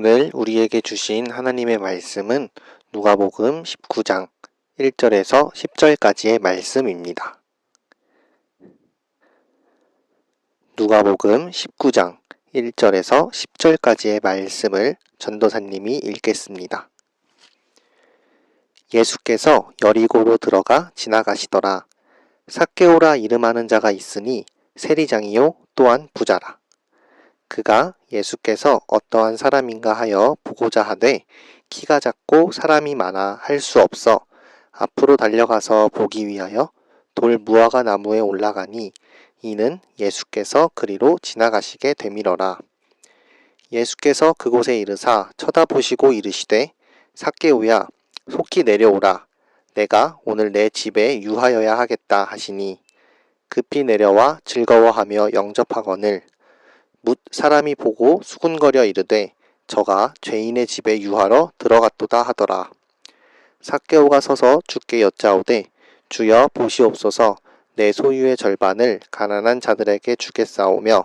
오늘 우리에게 주신 하나님의 말씀은 누가복음 19장 1절에서 10절까지의 말씀입니다. 누가복음 19장 1절에서 10절까지의 말씀을 전도사님이 읽겠습니다. 예수께서 여리고로 들어가 지나가시더라. 삭개오라 이름하는 자가 있으니 세리장이요 또한 부자라. 그가 예수께서 어떠한 사람인가 하여 보고자 하되 키가 작고 사람이 많아 할 수 없어 앞으로 달려가서 보기 위하여 돌 무화과 나무에 올라가니 이는 예수께서 그리로 지나가시게 되밀어라. 예수께서 그곳에 이르사 쳐다보시고 이르시되 삭개오야 속히 내려오라. 내가 오늘 내 집에 유하여야 하겠다 하시니 급히 내려와 즐거워하며 영접하거늘 묻 사람이 보고 수군거려 이르되 저가 죄인의 집에 유하러 들어갔도다 하더라. 삭개오가 서서 주께 여짜오되 주여 보시옵소서 내 소유의 절반을 가난한 자들에게 주겠사오며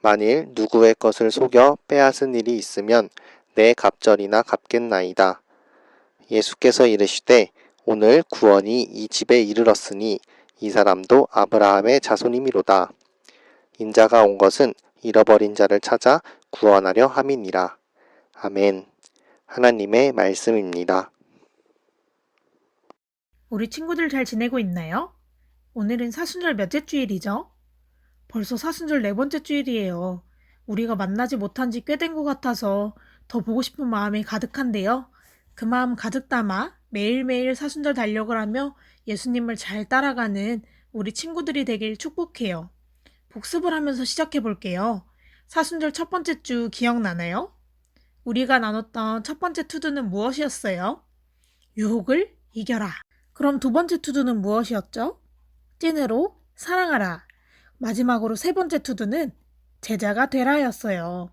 만일 누구의 것을 속여 빼앗은 일이 있으면 내 갑절이나 갚겠나이다. 예수께서 이르시되 오늘 구원이 이 집에 이르렀으니 이 사람도 아브라함의 자손이미로다. 인자가 온 것은 잃어버린 자를 찾아 구원하려 함이니라. 아멘. 하나님의 말씀입니다. 우리 친구들 잘 지내고 있나요? 오늘은 사순절 몇째 주일이죠? 벌써 사순절 네 번째 주일이에요. 우리가 만나지 못한 지 꽤 된 것 같아서 더 보고 싶은 마음이 가득한데요. 그 마음 가득 담아 매일매일 사순절 달력을 하며 예수님을 잘 따라가는 우리 친구들이 되길 축복해요. 복습을 하면서 시작해 볼게요. 사순절 첫 번째 주 기억나나요? 우리가 나눴던 첫 번째 투두는 무엇이었어요? 유혹을 이겨라. 그럼 두 번째 투두는 무엇이었죠? 찐으로 사랑하라. 마지막으로 세 번째 투두는 제자가 되라였어요.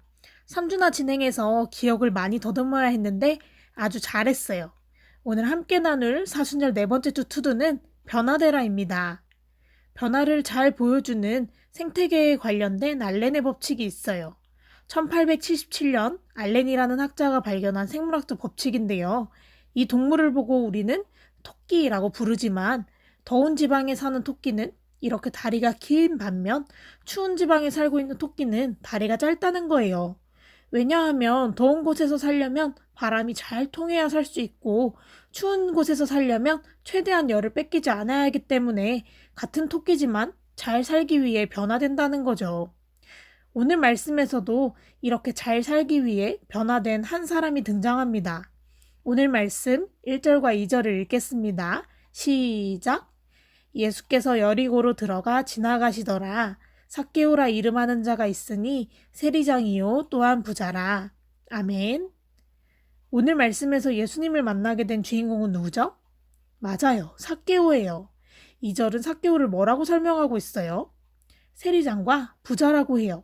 3주나 진행해서 기억을 많이 더듬어야 했는데 아주 잘했어요. 오늘 함께 나눌 사순절 네 번째 주 투두는 변화되라입니다. 변화를 잘 보여주는 생태계에 관련된 알렌의 법칙이 있어요. 1877년 알렌이라는 학자가 발견한 생물학적 법칙인데요. 이 동물을 보고 우리는 토끼라고 부르지만 더운 지방에 사는 토끼는 이렇게 다리가 긴 반면 추운 지방에 살고 있는 토끼는 다리가 짧다는 거예요. 왜냐하면 더운 곳에서 살려면 바람이 잘 통해야 살 수 있고 추운 곳에서 살려면 최대한 열을 뺏기지 않아야 하기 때문에 같은 토끼지만 잘 살기 위해 변화된다는 거죠. 오늘 말씀에서도 이렇게 잘 살기 위해 변화된 한 사람이 등장합니다. 오늘 말씀 1절과 2절을 읽겠습니다. 시작. 예수께서 여리고로 들어가 지나가시더라. 삭개오라 이름하는 자가 있으니 세리장이요 또한 부자라. 아멘. 오늘 말씀에서 예수님을 만나게 된 주인공은 누구죠? 맞아요. 사케오예요. 이 절은 사케오를 뭐라고 설명하고 있어요? 세리장과 부자라고 해요.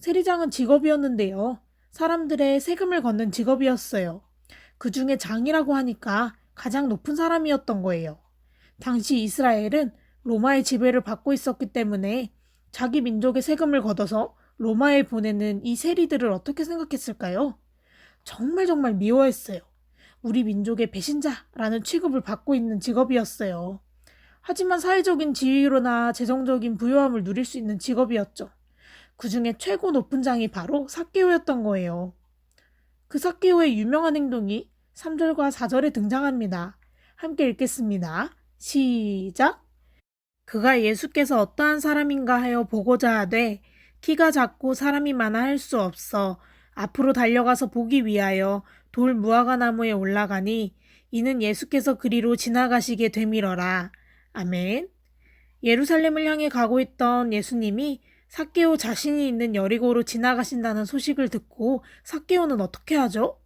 세리장은 직업이었는데요. 사람들의 세금을 걷는 직업이었어요. 그 중에 장이라고 하니까 가장 높은 사람이었던 거예요. 당시 이스라엘은 로마의 지배를 받고 있었기 때문에 자기 민족의 세금을 걷어서 로마에 보내는 이 세리들을 어떻게 생각했을까요? 정말 정말 미워했어요. 우리 민족의 배신자라는 취급을 받고 있는 직업이었어요. 하지만 사회적인 지위로나 재정적인 부유함을 누릴 수 있는 직업이었죠. 그 중에 최고 높은 장이 바로 사케오였던 거예요. 그 사케오의 유명한 행동이 3절과 4절에 등장합니다. 함께 읽겠습니다. 시작. 그가 예수께서 어떠한 사람인가 하여 보고자 하되 키가 작고 사람이 많아 할 수 없어 앞으로 달려가서 보기 위하여 돌 무화과 나무에 올라가니 이는 예수께서 그리로 지나가시게 되밀어라. 아멘. 예루살렘을 향해 가고 있던 예수님이 사케오 자신이 있는 여리고로 지나가신다는 소식을 듣고 사케오는 어떻게 하죠?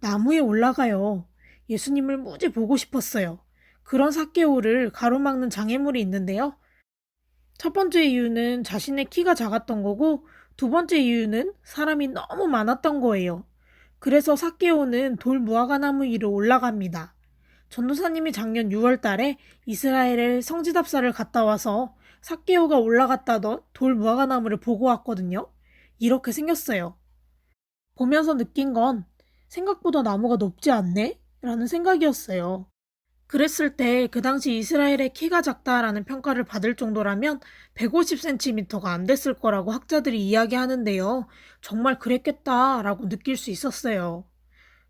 나무에 올라가요. 예수님을 무지 보고 싶었어요. 그런 사케오를 가로막는 장애물이 있는데요. 첫 번째 이유는 자신의 키가 작았던 거고, 두 번째 이유는 사람이 너무 많았던 거예요. 그래서 사케오는 돌 무화과 나무 위로 올라갑니다. 전도사님이 작년 6월 달에 이스라엘의 성지답사를 갔다 와서 사케오가 올라갔다던 돌 무화과 나무를 보고 왔거든요. 이렇게 생겼어요. 보면서 느낀 건 생각보다 나무가 높지 않네? 라는 생각이었어요. 그랬을 때 그 당시 이스라엘의 키가 작다라는 평가를 받을 정도라면 150cm가 안 됐을 거라고 학자들이 이야기하는데요. 정말 그랬겠다라고 느낄 수 있었어요.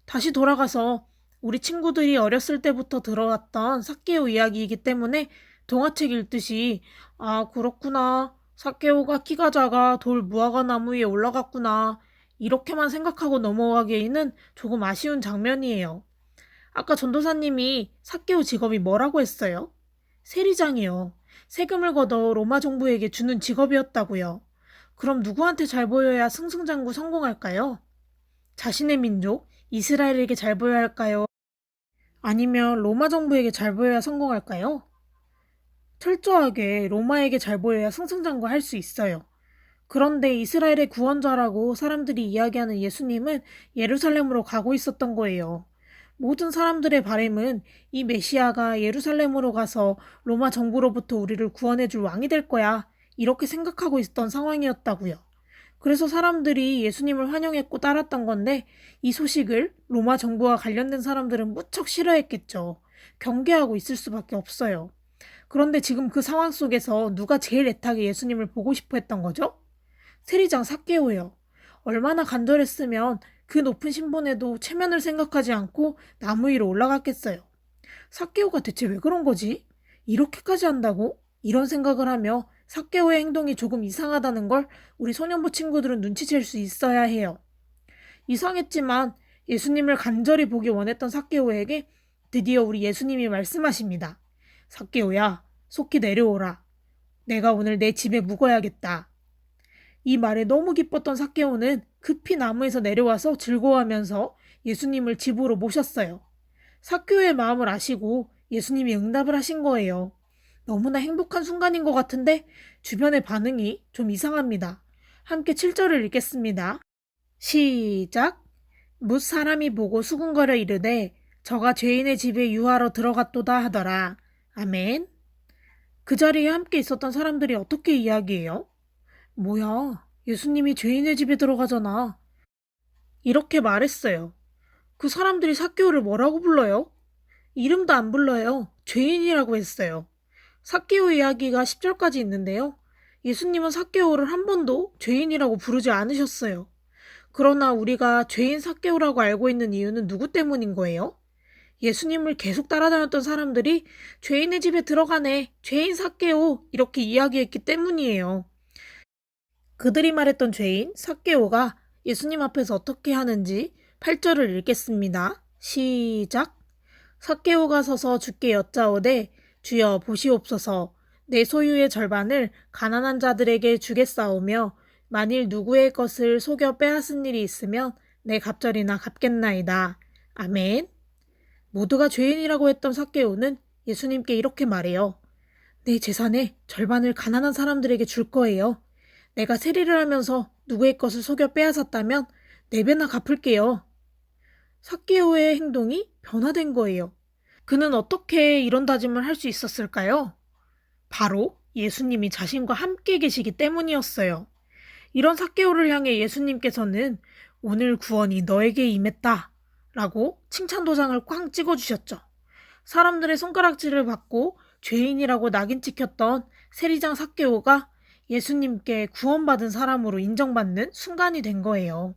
다시 돌아가서 우리 친구들이 어렸을 때부터 들어왔던 사케오 이야기이기 때문에 동화책 읽듯이 아 그렇구나 사케오가 키가 작아 돌 무화과 나무 위에 올라갔구나 이렇게만 생각하고 넘어가기에는 조금 아쉬운 장면이에요. 아까 전도사님이 사케오 직업이 뭐라고 했어요? 세리장이요. 세금을 걷어 로마 정부에게 주는 직업이었다고요. 그럼 누구한테 잘 보여야 승승장구 성공할까요? 자신의 민족, 이스라엘에게 잘 보여야 할까요? 아니면 로마 정부에게 잘 보여야 성공할까요? 철저하게 로마에게 잘 보여야 승승장구 할 수 있어요. 그런데 이스라엘의 구원자라고 사람들이 이야기하는 예수님은 예루살렘으로 가고 있었던 거예요. 모든 사람들의 바램은 이 메시아가 예루살렘으로 가서 로마 정부로부터 우리를 구원해 줄 왕이 될 거야. 이렇게 생각하고 있었던 상황이었다고요. 그래서 사람들이 예수님을 환영했고 따랐던 건데 이 소식을 로마 정부와 관련된 사람들은 무척 싫어했겠죠. 경계하고 있을 수밖에 없어요. 그런데 지금 그 상황 속에서 누가 제일 애타게 예수님을 보고 싶어 했던 거죠? 세리장 사케오예요. 얼마나 간절했으면 그 높은 신분에도 체면을 생각하지 않고 나무 위로 올라갔겠어요. 사케오가 대체 왜 그런 거지? 이렇게까지 한다고? 이런 생각을 하며 사케오의 행동이 조금 이상하다는 걸 우리 소년부 친구들은 눈치챌 수 있어야 해요. 이상했지만 예수님을 간절히 보기 원했던 사케오에게 드디어 우리 예수님이 말씀하십니다. 사케오야, 속히 내려오라. 내가 오늘 내 집에 묵어야겠다. 이 말에 너무 기뻤던 사케오는 급히 나무에서 내려와서 즐거워하면서 예수님을 집으로 모셨어요. 사케오의 마음을 아시고 예수님이 응답을 하신 거예요. 너무나 행복한 순간인 것 같은데 주변의 반응이 좀 이상합니다. 함께 7절을 읽겠습니다. 시작. 뭇 사람이 보고 수군거려 이르되 저가 죄인의 집에 유하러 들어갔도다 하더라. 아멘. 그 자리에 함께 있었던 사람들이 어떻게 이야기해요? 뭐야, 예수님이 죄인의 집에 들어가잖아. 이렇게 말했어요. 그 사람들이 사케오를 뭐라고 불러요? 이름도 안 불러요. 죄인이라고 했어요. 사케오 이야기가 10절까지 있는데요. 예수님은 사케오를 한 번도 죄인이라고 부르지 않으셨어요. 그러나 우리가 죄인 사케오라고 알고 있는 이유는 누구 때문인 거예요? 예수님을 계속 따라다녔던 사람들이 죄인의 집에 들어가네, 죄인 사케오 이렇게 이야기했기 때문이에요. 그들이 말했던 죄인 사케오가 예수님 앞에서 어떻게 하는지 8절을 읽겠습니다. 시작. 사케오가 서서 주께 여짜오되 주여 보시옵소서 내 소유의 절반을 가난한 자들에게 주겠사오며 만일 누구의 것을 속여 빼앗은 일이 있으면 내 갑절이나 갚겠나이다. 아멘. 모두가 죄인이라고 했던 삭개오는 예수님께 이렇게 말해요. 내 재산의 절반을 가난한 사람들에게 줄 거예요. 내가 세리를 하면서 누구의 것을 속여 빼앗았다면 네 배나 갚을게요. 삭개오의 행동이 변화된 거예요. 그는 어떻게 이런 다짐을 할 수 있었을까요? 바로 예수님이 자신과 함께 계시기 때문이었어요. 이런 삭개오를 향해 예수님께서는 오늘 구원이 너에게 임했다 라고 칭찬 도장을 꽝 찍어주셨죠. 사람들의 손가락질을 받고 죄인이라고 낙인 찍혔던 세리장 삭개오가 예수님께 구원받은 사람으로 인정받는 순간이 된 거예요.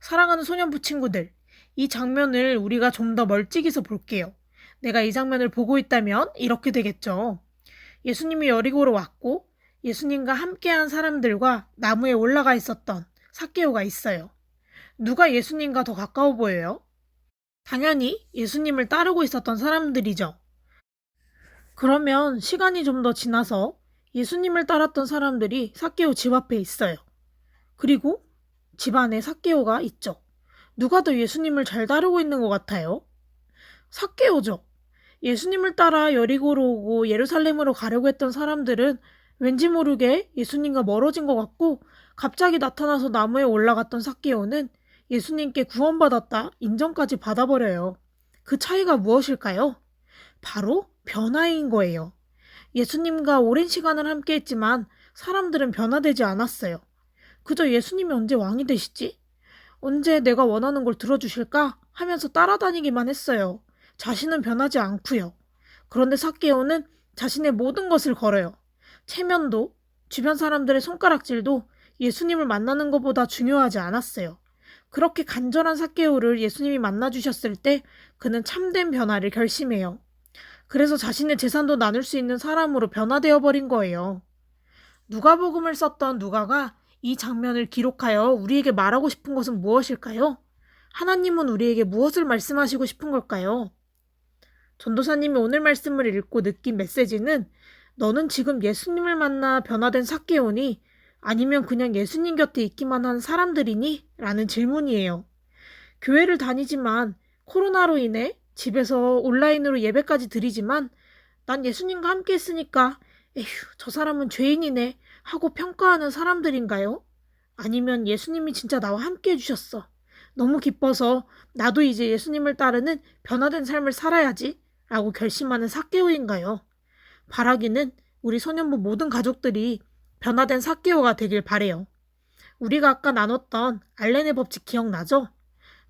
사랑하는 소년부 친구들, 이 장면을 우리가 좀 더 멀찍이서 볼게요. 내가 이 장면을 보고 있다면 이렇게 되겠죠. 예수님이 여리고로 왔고 예수님과 함께한 사람들과 나무에 올라가 있었던 삭개오가 있어요. 누가 예수님과 더 가까워 보여요? 당연히 예수님을 따르고 있었던 사람들이죠. 그러면 시간이 좀 더 지나서 예수님을 따랐던 사람들이 삭개오 집 앞에 있어요. 그리고 집 안에 삭개오가 있죠. 누가 더 예수님을 잘 따르고 있는 것 같아요? 삭개오죠. 예수님을 따라 여리고로 오고 예루살렘으로 가려고 했던 사람들은 왠지 모르게 예수님과 멀어진 것 같고 갑자기 나타나서 나무에 올라갔던 삭개오는 예수님께 구원받았다 인정까지 받아버려요. 그 차이가 무엇일까요? 바로 변화인 거예요. 예수님과 오랜 시간을 함께 했지만 사람들은 변화되지 않았어요. 그저 예수님이 언제 왕이 되시지? 언제 내가 원하는 걸 들어주실까? 하면서 따라다니기만 했어요. 자신은 변하지 않고요. 그런데 삭개오는 자신의 모든 것을 걸어요. 체면도 주변 사람들의 손가락질도 예수님을 만나는 것보다 중요하지 않았어요. 그렇게 간절한 삭개오를 예수님이 만나주셨을 때 그는 참된 변화를 결심해요. 그래서 자신의 재산도 나눌 수 있는 사람으로 변화되어 버린 거예요. 누가복음을 썼던 누가가 이 장면을 기록하여 우리에게 말하고 싶은 것은 무엇일까요? 하나님은 우리에게 무엇을 말씀하시고 싶은 걸까요? 전도사님이 오늘 말씀을 읽고 느낀 메시지는 너는 지금 예수님을 만나 변화된 삭개오니 아니면 그냥 예수님 곁에 있기만 한 사람들이니? 라는 질문이에요. 교회를 다니지만 코로나로 인해 집에서 온라인으로 예배까지 드리지만 난 예수님과 함께 했으니까 에휴, 저 사람은 죄인이네 하고 평가하는 사람들인가요? 아니면 예수님이 진짜 나와 함께 해주셨어. 너무 기뻐서 나도 이제 예수님을 따르는 변화된 삶을 살아야지 라고 결심하는 삭개오인가요? 바라기는 우리 소년부 모든 가족들이 변화된 삭개오가 되길 바래요. 우리가 아까 나눴던 알렌의 법칙 기억나죠?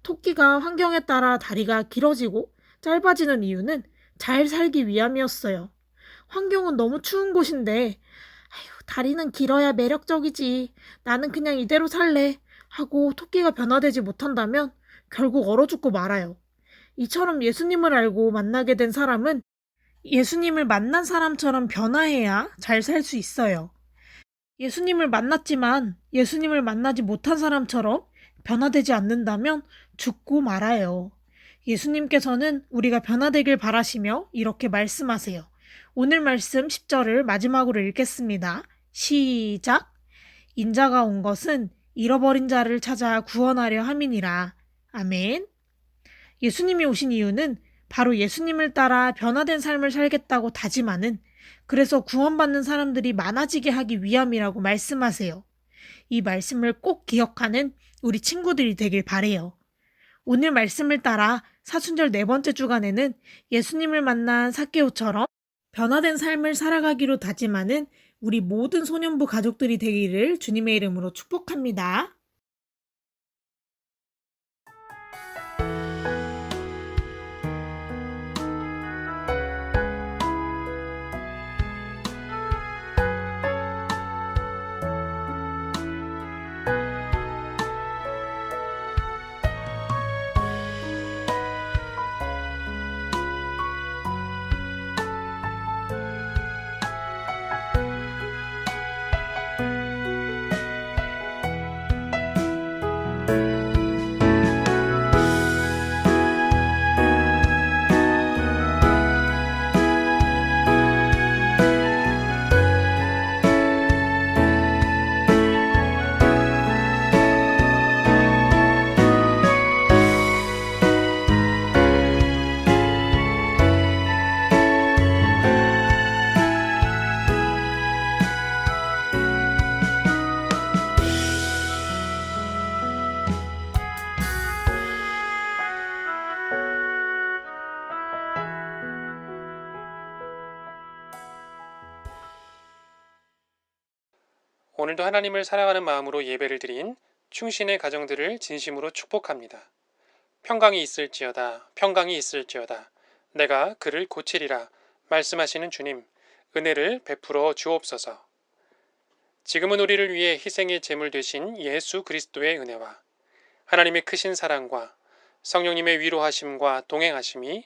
토끼가 환경에 따라 다리가 길어지고 짧아지는 이유는 잘 살기 위함이었어요. 환경은 너무 추운 곳인데, 아휴, 다리는 길어야 매력적이지. 나는 그냥 이대로 살래. 하고 토끼가 변화되지 못한다면 결국 얼어 죽고 말아요. 이처럼 예수님을 알고 만나게 된 사람은 예수님을 만난 사람처럼 변화해야 잘 살 수 있어요. 예수님을 만났지만 예수님을 만나지 못한 사람처럼 변화되지 않는다면 죽고 말아요. 예수님께서는 우리가 변화되길 바라시며 이렇게 말씀하세요. 오늘 말씀 10절을 마지막으로 읽겠습니다. 시작. 인자가 온 것은 잃어버린 자를 찾아 구원하려 함이니라. 아멘. 예수님이 오신 이유는 바로 예수님을 따라 변화된 삶을 살겠다고 다짐하는 그래서 구원받는 사람들이 많아지게 하기 위함이라고 말씀하세요. 이 말씀을 꼭 기억하는 우리 친구들이 되길 바래요. 오늘 말씀을 따라 사순절 네 번째 주간에는 예수님을 만난 사케오처럼 변화된 삶을 살아가기로 다짐하는 우리 모든 소년부 가족들이 되기를 주님의 이름으로 축복합니다. 오늘도 하나님을 사랑하는 마음으로 예배를 드린 충신의 가정들을 진심으로 축복합니다. 평강이 있을지어다, 평강이 있을지어다. 내가 그를 고치리라. 말씀하시는 주님, 은혜를 베풀어 주옵소서. 지금은 우리를 위해 희생의 제물 되신 예수 그리스도의 은혜와 하나님의 크신 사랑과 성령님의 위로하심과 동행하심이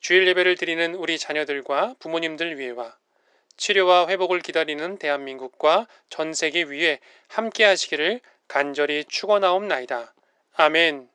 주일 예배를 드리는 우리 자녀들과 부모님들 위에와 치료와 회복을 기다리는 대한민국과 전 세계 위에 함께 하시기를 간절히 축원하옵나이다. 아멘.